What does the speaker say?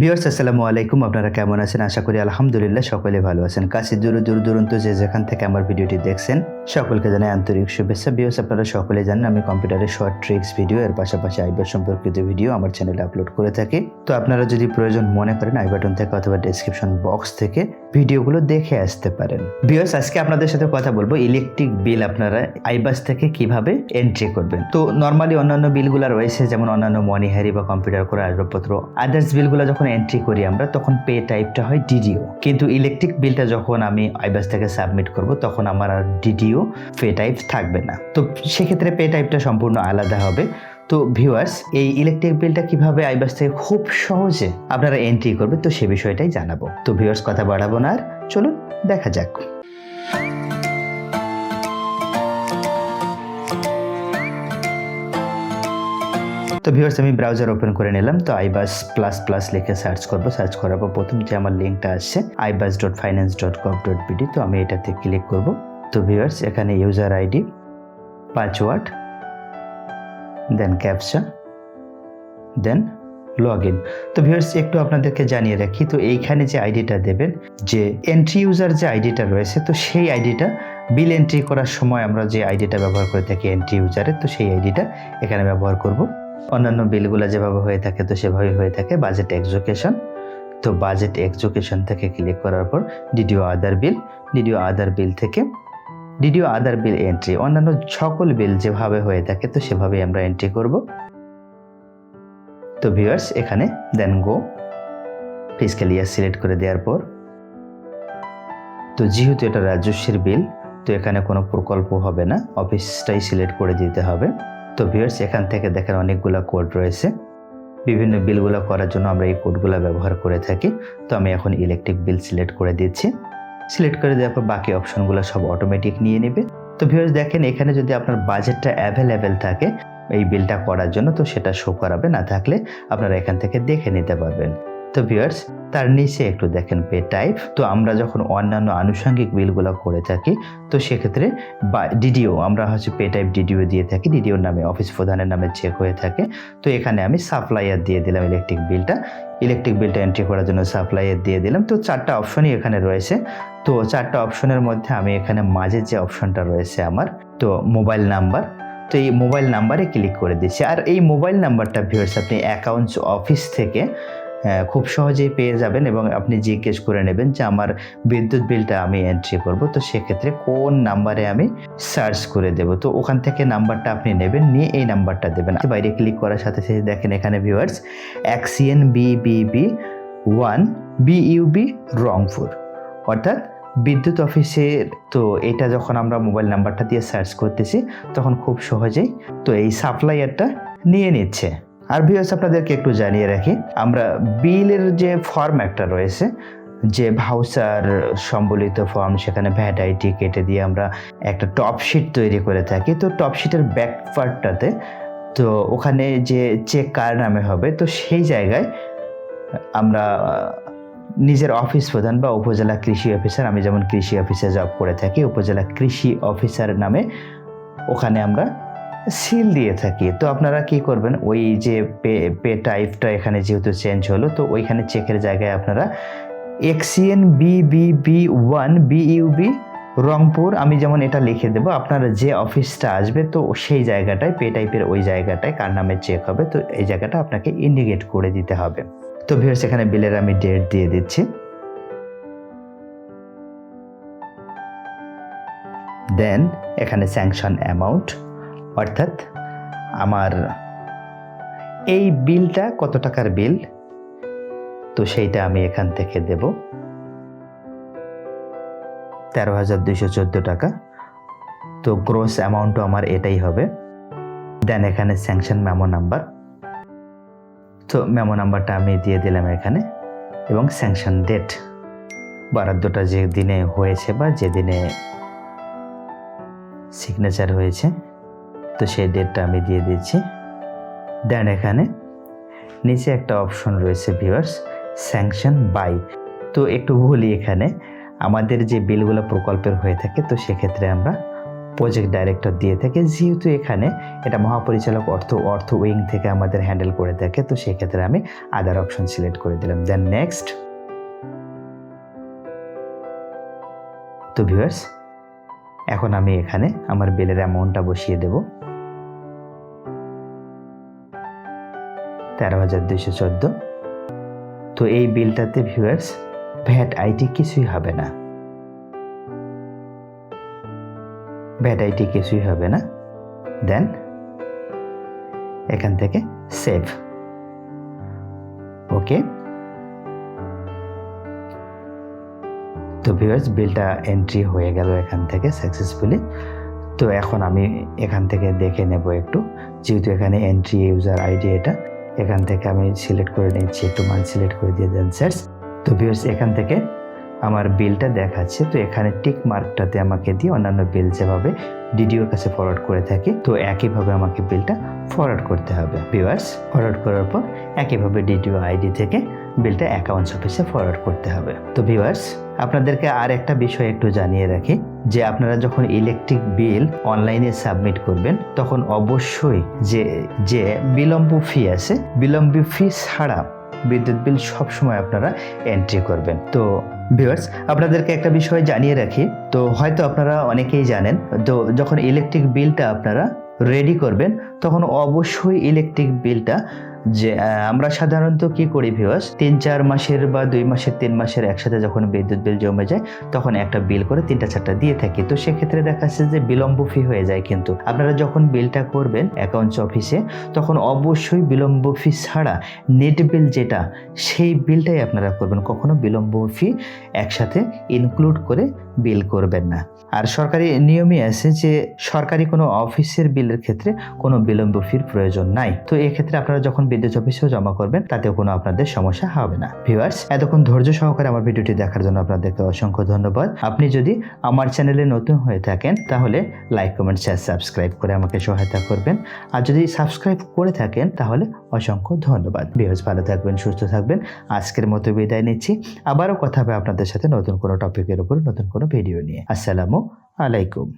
বিয়ার্স আসসালামু আলাইকুম। আপনারা কেমন আছেন? আশা করি আলহামদুলিল্লাহ সকলে ভালো আছেন। কাছে দূর দূর দূরান্ত যে যেখান থেকে আমার ভিডিওটি দেখছেন, সকলকে জানাই আন্তরিক শুভেচ্ছা। বিয়ার্স আপনারা সকলে জানেন আমি কম্পিউটারের শর্ট ট্রিক্স ভিডিও, এর পাশাপাশি আইবার সম্পর্কিত ভিডিও আমার চ্যানেলে আপলোড করে থাকি। তো আপনারা যদি প্রয়োজন মনে করেন, আই বাটন থেকে অথবা ডেসক্রিপশন বক্স থেকে ভিডিওগুলো দেখে আসতে পারেন। বিয়ার্স আজকে আপনাদের সাথে কথা বলব ইলেকট্রিক বিল আপনারা আইবাস থেকে কীভাবে এন্ট্রি করবেন? তো নর্মালি অন্যান্য বিলগুলো রয়েছে, যেমন অন্যান্য মনিহারি বা কম্পিউটার করে আসবাবপত্র আদার্স বিলগুলো যখন এন্ট্রি করি আমরা, তখন পে টাইপটা হয় ডিডিও কিন্তু ইলেকট্রিক বিলটা যখন আমি আইবাস থেকে সাবমিট করব, তখন আমার আর ডিডিও পে টাইপ থাকবে না। তো সেক্ষেত্রে পে টাইপটা সম্পূর্ণ আলাদা হবে। তো ভিউয়ার্স এই ইলেকট্রিক বিলটা কীভাবে আইবাস থেকে খুব সহজে আপনারা এন্ট্রি করবে, তো সে বিষয়টাই জানাব। তো ভিউয়ার্স কথা বাড়াবো না আর, চলুন, দেখা যাক। তো ভিউয়ার্স আমি ব্রাউজার ওপেন করে নিলাম। তো আইবাস প্লাস প্লাস লিখে সার্চ করব। সার্চ করার পর প্রথম যে আমার লিঙ্কটা আসছে, iBAS dot finance dot gov dot BD তো আমি এটাতে ক্লিক করব। তো ভিউয়ার্স এখানে user ID password then captcha then log in তো ভিউয়ার্স একটু আপনাদেরকে জানিয়ে রাখি, তো এইখানে যে আইডিটা দেবেন, যে এন্ট্রি ইউজার যে আইডিটা রয়েছে, তো সেই আইডিটা বিল এন্ট্রি করার সময় আমরা যে আইডিটা ব্যবহার করে থাকি এন্ট্রি ইউজারের তো সেই আইডিটা এখানে ব্যবহার করব। অন্যান্য বিলগুলো যেভাবে হয়ে থাকে তো সেভাবে হয়ে থাকে। বাজেট এক্সোকেশন তো বাজেট এক্সোকেশন থেকে ক্লিক করার পর ডিডিও আদার বিল ডিডিও আদার বিল থেকে ডিডিও আদার বিল এন্ট্রি অন্যান্য সকল বিল যেভাবে হয়ে থাকে তো সেভাবেই আমরা এন্ট্রি করব। তো ভিউয়ার্স এখানে দেন গো ফিজিক্যাল ইয়ার সিলেক্ট করে দেওয়ার পর। তো যেহেতু এটা রাজস্বের বিল তো এখানে কোনো প্রকল্প হবে না। অফিসটাই সিলেক্ট করে দিতে হবে। তো ভিউয়ার্স এখান থেকে দেখেন অনেকগুলো কোড রয়েছে। বিভিন্ন বিলগুলো করার জন্য আমরা এই কোডগুলো ব্যবহার করে থাকি। তো আমি এখন ইলেকট্রিক বিল সিলেক্ট করে দিচ্ছি। সিলেক্ট করে দেওয়ার পর বাকি অপশনগুলো সব অটোমেটিক নিয়ে নেবে। তো ভিউয়ার্স দেখেন এখানে যদি আপনার বাজেটটা অ্যাভেলেবেল থাকে, এই বিলটা করার জন্য, তো সেটা শো করাবে। না থাকলে আপনারা এখান থেকে দেখে নিতে পারবেন। তো ভিউয়ার্স তার নিচে একটু দেখেন পে টাইপ তো আমরা যখন অন্যান্য আনুষঙ্গিক বিলগুলো করে থাকি, তো সেক্ষেত্রে বা ডিডিও আমরা হচ্ছে পে টাইপ ডিডিও দিয়ে থাকি। ডিডিওর নামে অফিস প্রধানের নামে চেক হয়ে থাকে। তো এখানে আমি সাপ্লাইয়ার দিয়ে দিলাম ইলেকট্রিক বিলটা ইলেকট্রিক বিলটা এন্ট্রি করার জন্য সাপ্লাইয়ার দিয়ে দিলাম। তো চারটা অপশনই এখানে রয়েছে। তো চারটা অপশনের মধ্যে আমি এখানে মাঝের যে অপশনটা রয়েছে আমার, তো মোবাইল নাম্বার তো এই মোবাইল নাম্বারে ক্লিক করে দিচ্ছি। আর এই মোবাইল নাম্বারটা ভিউয়ার্স আপনি অ্যাকাউন্টস অফিস থেকে খুব সহজেই পেয়ে যাবেন এবং আপনি জিজ্ঞেস করে নেবেন যে আমার বিদ্যুৎ বিলটা আমি এন্ট্রি করব। তো সেক্ষেত্রে কোন নাম্বারে আমি সার্চ করে দেব? তো ওখান থেকে নাম্বারটা আপনি নেবেন, নিয়ে এই নাম্বারটা দেবেন। বাইরে ক্লিক করার সাথে সাথে দেখেন এখানে viewers XEN BBB one BUB Rangpur. অর্থাৎ বিদ্যুৎ অফিসের তো এটা যখন আমরা মোবাইল নাম্বারটা দিয়ে সার্চ করতেছি, তখন খুব সহজেই তো এই সাপ্লাইয়ারটা নিয়ে নিচ্ছে। আর ভিউয়ার্স আপনাদেরকে একটু জানিয়ে রাখি, আমরা বিলের যে ফর্ম একটা রয়েছে, যে ভাউচার সম্বলিত ফর্ম সেখানে ভ্যাট আইটি কেটে দিয়ে আমরা একটা টপশিট তৈরি করে থাকি। তো টপ শিটের ব্যাক পার্টটাতে তো ওখানে যে চেক কার নামে হবে, তো সেই জায়গায় আমরা নিজের অফিস প্রধান বা উপজেলা কৃষি অফিসার আমি যেমন কৃষি অফিসে জব করে থাকি, উপজেলা কৃষি অফিসার নামে ওখানে আমরা সিল দিয়ে থাকি। তো আপনারা কি করবেন? ওই যে পে পে টাইপটা এখানে যেহেতু চেঞ্জ হলো, তো ওইখানে চেকের জায়গায় আপনারা XEN B B B one B BUB Rangpur, আমি যেমন এটা লিখে দেবো, আপনারা যে অফিসটা আসবে, তো সেই জায়গাটায়, পে টাইপের ওই জায়গাটায় কার নামে চেক হবে, তো এই জায়গাটা আপনাকে ইন্ডিকেট করে দিতে হবে। তো ভিউয়ার্স এখানে বিলের আমি ডেট দিয়ে দিচ্ছি। দেন এখানে স্যাংশন অ্যামাউন্ট অর্থাৎ আমার এই বিলটা কত টাকার বিল? তো সেইটা আমি এখান থেকে দেব। তেরো হাজার দুইশো চোদ্দ টাকা। তো গ্রোস অ্যামাউন্টও আমার এটাই হবে। দেন এখানে স্যাংশন মেমো নাম্বার তো মেমো নাম্বারটা আমি দিয়ে দিলাম এখানে। এবং স্যাংশন ডেট বরাদ্দটা যে দিনে হয়েছে বা যে দিনে সিগনেচার হয়েছে। তো সেই ডেটটা আমি দিয়ে দিচ্ছি। দেন এখানে নিচে একটা অপশন রয়েছে ভিউয়ার্স স্যাংশন বাই তো একটু বলি এখানে, আমাদের যে বিলগুলো প্রকল্পের হয়ে থাকে, তো সেক্ষেত্রে আমরা প্রজেক্ট ডাইরেক্টর দিয়ে থাকে। যেহেতু এখানে এটা মহাপরিচালক অর্থ অর্থ উইং থেকে আমাদের হ্যান্ডেল করে থাকে, তো সেক্ষেত্রে আমি আদার অপশন সিলেক্ট করে দিলাম। দেন নেক্সট তো ভিউয়ার্স এখন আমি এখানে আমার বিলের অ্যামাউন্টটা বসিয়ে দেব। তেরো হাজার দুইশো চোদ্দ। তো এই বিলটাতে ভিউয়ার্স ভ্যাট আইটি কিছুই হবে না। ভ্যাট আইটি কিছুই হবে না। দেন এখান থেকে সেভ ওকে তো ভিউয়ার্স বিলটা এন্ট্রি হয়ে গেল এখান থেকে সাকসেসফুলি তো এখন আমি এখান থেকে দেখে নেব একটু, যেহেতু এখানে এন্ট্রি ইউজার আইডি এটা। এখান থেকে আমি সিলেক্ট করে নিচ্ছি, একটু মান সিলেক্ট করে দিয়ে দেন স্যার তো ভিউয়ার্স এখান থেকে আমার বিলটা দেখাচ্ছে, তো এখানে টিক মার্কটাতে আমাকে দিয়ে অন্যান্য বিল যেভাবে ডিডিওর কাছে ফরওয়ার্ড করে থাকি, তো একইভাবে আমাকে বিলটা ফরওয়ার্ড করতে হবে। ভিউয়ার্স ফরওয়ার্ড করার পর একইভাবে ডিডিও আইডি থেকে বিলটা অ্যাকাউন্টস অফিসে ফরওয়ার্ড করতে হবে। তো ভিউয়ার্স আপনাদেরকে আর একটা বিষয় একটু জানিয়ে রাখি, যে আপনারা যখন ইলেকট্রিক বিল অনলাইনে সাবমিট করবেন, তখন অবশ্যই যে যে বিলম্ব ফি আছে, বিলম্ব ফি ছাড়া বিদ্যুৎ বিল সবসময় আপনারা এন্ট্রি করবেন। তো ভিউয়ার্স আপনাদেরকে একটা বিষয় জানিয়ে রাখি, তো হয়তো আপনারা অনেকেই জানেন, তো যখন ইলেকট্রিক বিলটা আপনারা রেডি করবেন, তখন অবশ্যই ইলেকট্রিক বিলটা যে আমরা সাধারণত কি করি ভিউয়ার্স তিন, চার মাসের বা দুই মাসের, তিন মাসের একসাথে যখন বিদ্যুৎ বিল জমে যায়, তখন একটা বিল করে তিনটা, চারটা দিয়ে থাকি। তো সেক্ষেত্রে দেখা যাচ্ছে যে বিলম্ব ফি হয়ে যায় কিন্তু। আপনারা যখন বিলটা করবেন অ্যাকাউন্টস অফিসে তখন অবশ্যই বিলম্ব ফি ছাড়া নেট বিল যেটা, সেই বিলটাই আপনারা করবেন। কখনো বিলম্ব ফি একসাথে ইনক্লুড করে বিল করবেন না। আর সরকারি নিয়মই আছে যে, সরকারি কোনো অফিসের বিলের ক্ষেত্রে কোনো বিলম্ব ফির প্রয়োজন নাই। তো এক্ষেত্রে আপনারা যখন বিদ্যুৎ অফিসেও জমা করবেন, তাতেও কোনো আপনাদের সমস্যা হবে না। ভিউয়ার্স, এতক্ষণ ধৈর্য সহকারে আমার ভিডিওটি দেখার জন্য আপনাদেরকে অসংখ্য ধন্যবাদ। আপনি যদি আমার চ্যানেলে নতুন হয়ে থাকেন, তাহলে লাইক, কমেন্ট, শেয়ার, সাবস্ক্রাইব করে আমাকে সহায়তা করবেন। আর যদি সাবস্ক্রাইব করে থাকেন, তাহলে অসংখ্য ধন্যবাদ। ভিউয়ার্স, ভালো থাকবেন, সুস্থ থাকবেন। আজকের মতো বিদায় নিচ্ছি। আবারও কথা হবে আপনাদের সাথে নতুন কোনো টপিকের উপর, নতুন কোনো ভিডিও নিয়ে। আসসালামু আলাইকুম।